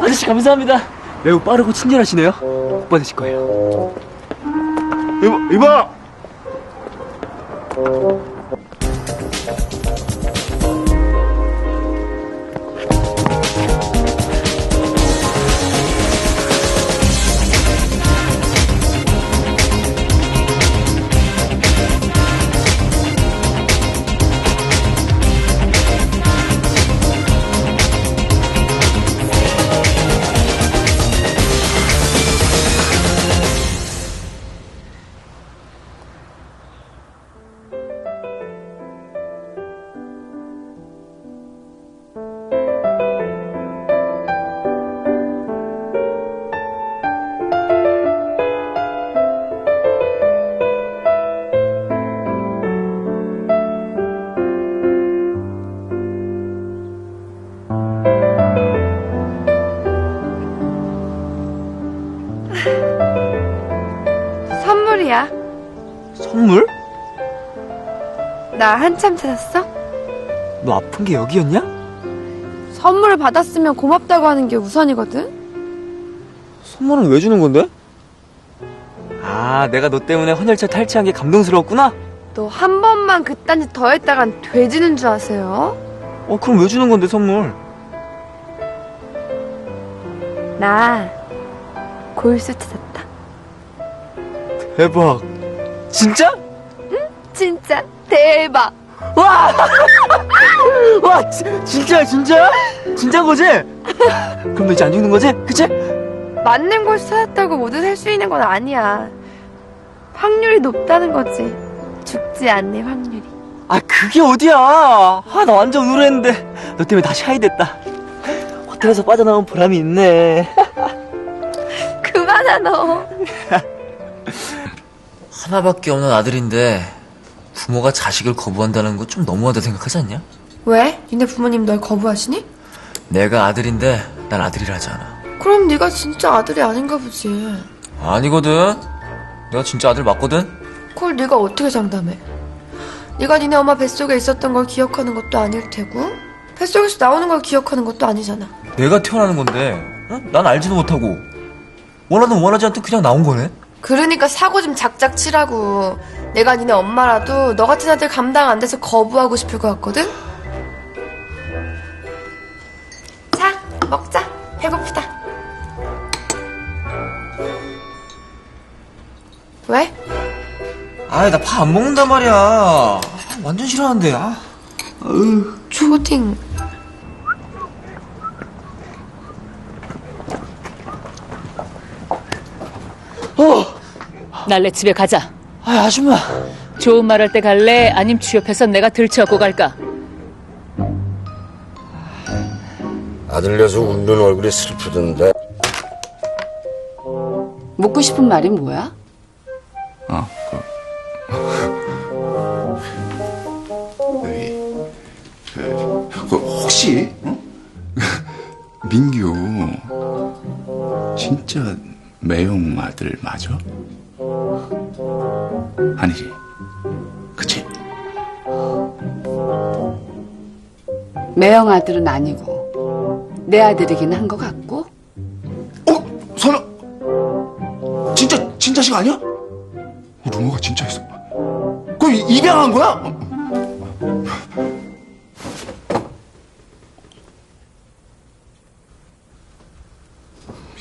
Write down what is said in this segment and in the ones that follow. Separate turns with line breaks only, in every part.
아저씨 감사합니다. 매우 빠르고 친절하시네요. 복 받으실 거예요.
이봐, 이봐!
선물? 나 한참 찾았어?
너 아픈 게 여기였냐?
선물을 받았으면 고맙다고 하는 게 우선이거든?
선물은 왜 주는 건데? 아, 내가 너 때문에 헌혈차 탈취한 게 감동스러웠구나?
너 한 번만 그딴 짓 더 했다간 돼지는 줄 아세요?
어, 그럼 왜 주는 건데, 선물?
나 골수 찾았다.
대박. 진짜?
진짜 대박.
와! 와, 지, 진짜야, 진짜야? 진짜인 거지? 그럼 너 이제 안 죽는 거지? 그치?
맞는 골수 찾았다고 모두 살 수 있는 건 아니야. 확률이 높다는 거지. 죽지 않는 확률이.
아, 그게 어디야? 아, 나 완전 우울했는데. 너 때문에 다시 하이 됐다. 호텔에서 빠져나온 보람이 있네.
그만하 너.
하나밖에 없는 아들인데 부모가 자식을 거부한다는 거 좀 너무하다 생각하지 않냐?
왜? 니네 부모님 널 거부하시니?
내가 아들인데 난 아들이라잖아.
그럼 네가 진짜 아들이 아닌가 보지.
아니거든. 내가 진짜 아들 맞거든.
그걸 네가 어떻게 장담해? 네가 니네 엄마 뱃속에 있었던 걸 기억하는 것도 아닐 테고 뱃속에서 나오는 걸 기억하는 것도 아니잖아.
내가 태어나는 건데 어? 난 알지도 못하고 원하든 원하지 않든 그냥 나온 거네.
그러니까 사고 좀 작작 치라고. 내가 니네 엄마라도 너 같은 아들 감당 안 돼서 거부하고 싶을 것 같거든? 자, 먹자. 배고프다. 왜?
아이 나 밥 안 먹는단 말이야. 아, 완전 싫어하는데. 아.
초딩.
날래 집에 가자.
아, 아줌마.
좋은 말 할 때 갈래? 아님 취업해서 내가 들쳐갖고 갈까?
아들 녀석 웃는 얼굴이 슬프던데
묻고 싶은 말이 뭐야?
그 혹시 어? 민규 진짜 매형 아들 맞아? 아니지, 그치?
매형 아들은 아니고 내 아들이긴 한 것 같고
어, 선아, 진짜 진짜식 아니야? 루머가 진짜였어. 그럼 이- 입양한 거야?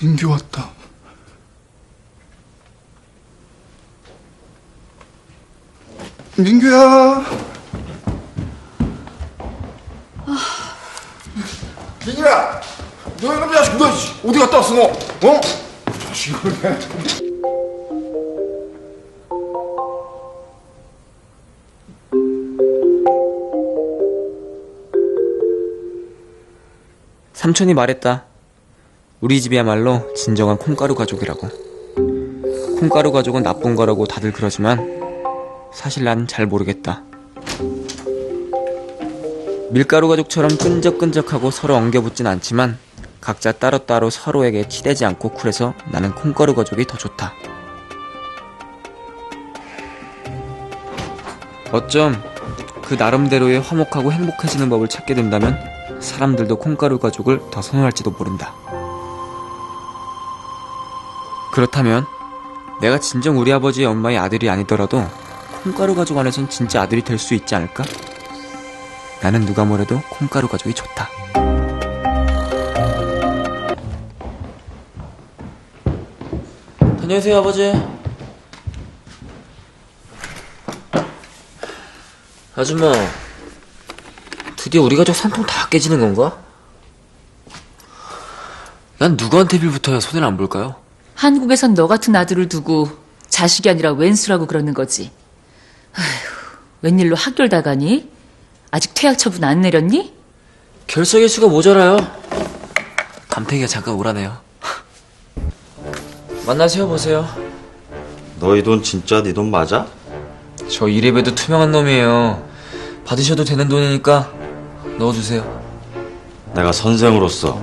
민규 왔다. 민규야. 민규야, 너 이놈 자식, 너 어디 갔다 왔어 너? 어? 자식을 그냥.
삼촌이 말했다. 우리 집이야말로 진정한 콩가루 가족이라고. 콩가루 가족은 나쁜 거라고 다들 그러지만 사실 난 잘 모르겠다. 밀가루 가족처럼 끈적끈적하고 서로 엉겨붙진 않지만 각자 따로따로 서로에게 치대지 않고 쿨해서 나는 콩가루 가족이 더 좋다. 어쩜 그 나름대로의 화목하고 행복해지는 법을 찾게 된다면 사람들도 콩가루 가족을 더 선호할지도 모른다. 그렇다면 내가 진정 우리 아버지의 엄마의 아들이 아니더라도 콩가루 가족 안에선 진짜 아들이 될 수 있지 않을까? 나는 누가 뭐래도 콩가루 가족이 좋다.
안녕하세요, 아버지. 아줌마, 드디어 우리 가족 산통 다 깨지는 건가? 난 누구한테 빌부터야 손해를 안 볼까요?
한국에선 너 같은 아들을 두고 자식이 아니라 왼수라고 그러는 거지. 웬일로 학교를 다 가니? 아직 퇴학 처분 안 내렸니?
결석 일 수가 모자라요. 담탱이가 잠깐 오라네요. 만나세요, 보세요.
너희 돈 진짜 네 돈 맞아?
저 이래봬도 투명한 놈이에요. 받으셔도 되는 돈이니까 넣어주세요.
내가 선생으로서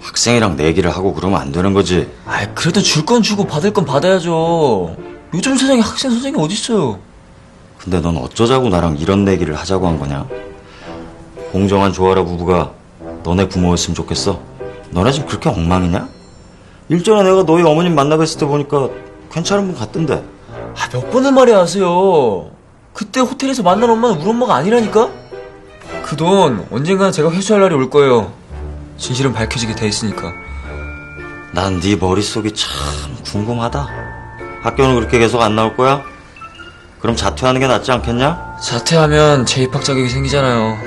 학생이랑 내기를 하고 그러면 안 되는 거지.
아, 그래도 줄 건 주고 받을 건 받아야죠. 요즘 세상에 학생 선생이 어딨어요?
근데 넌 어쩌자고 나랑 이런 내기를 하자고 한 거냐? 공정한 조아라 부부가 너네 부모였으면 좋겠어. 너네 집 그렇게 엉망이냐? 일전에 내가 너희 어머님 만나 뵀을 때 보니까 괜찮은 분 같던데.
아, 몇 번을 말해야 하세요. 그때 호텔에서 만난 엄마는 우리 엄마가 아니라니까? 그 돈 언젠가 제가 회수할 날이 올 거예요. 진실은 밝혀지게 돼 있으니까.
난 네 머릿속이 참 궁금하다. 학교는 그렇게 계속 안 나올 거야? 그럼 자퇴하는 게 낫지 않겠냐?
자퇴하면 재입학 자격이 생기잖아요.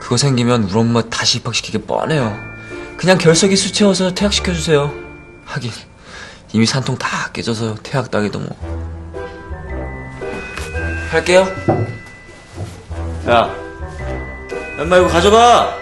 그거 생기면 우리 엄마 다시 입학시키기 뻔해요. 그냥 결석이 수채워서 퇴학시켜주세요. 하긴 이미 산통 다 깨져서 퇴학 당해도 뭐. 할게요.
야, 엄마 이거 가져가.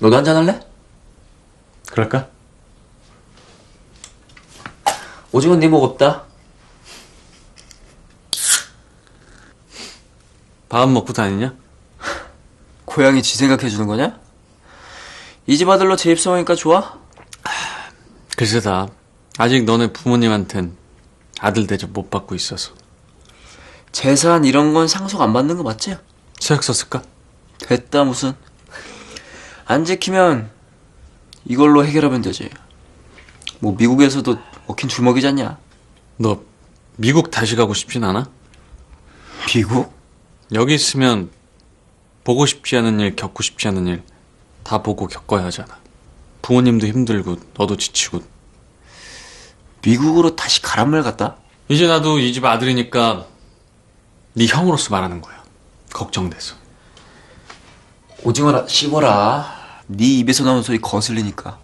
너도 한잔 할래?
그럴까?
오징어 네목 없다.
밥 먹고 다니냐?
고양이 지 생각해주는 거냐? 이 집 아들로 재입소하니까 좋아?
글쎄다. 아직 너네 부모님한텐 아들 대접 못 받고 있어서.
재산 이런 건 상속 안 받는 거 맞지?
체력 썼을까?
됐다 무슨 안 지키면 이걸로 해결하면 되지 뭐 미국에서도 먹힌 줄먹이잖냐
너 미국 다시 가고 싶진 않아?
미국?
여기 있으면 보고 싶지 않은 일, 겪고 싶지 않은 일 다 보고 겪어야 하잖아. 부모님도 힘들고 너도 지치고.
미국으로 다시 가란 말 같다
이제 나도 이 집 아들이니까 네 형으로서 말하는 거야. 걱정돼서.
오징어라 씹어라 네 입에서 나오는 소리 거슬리니까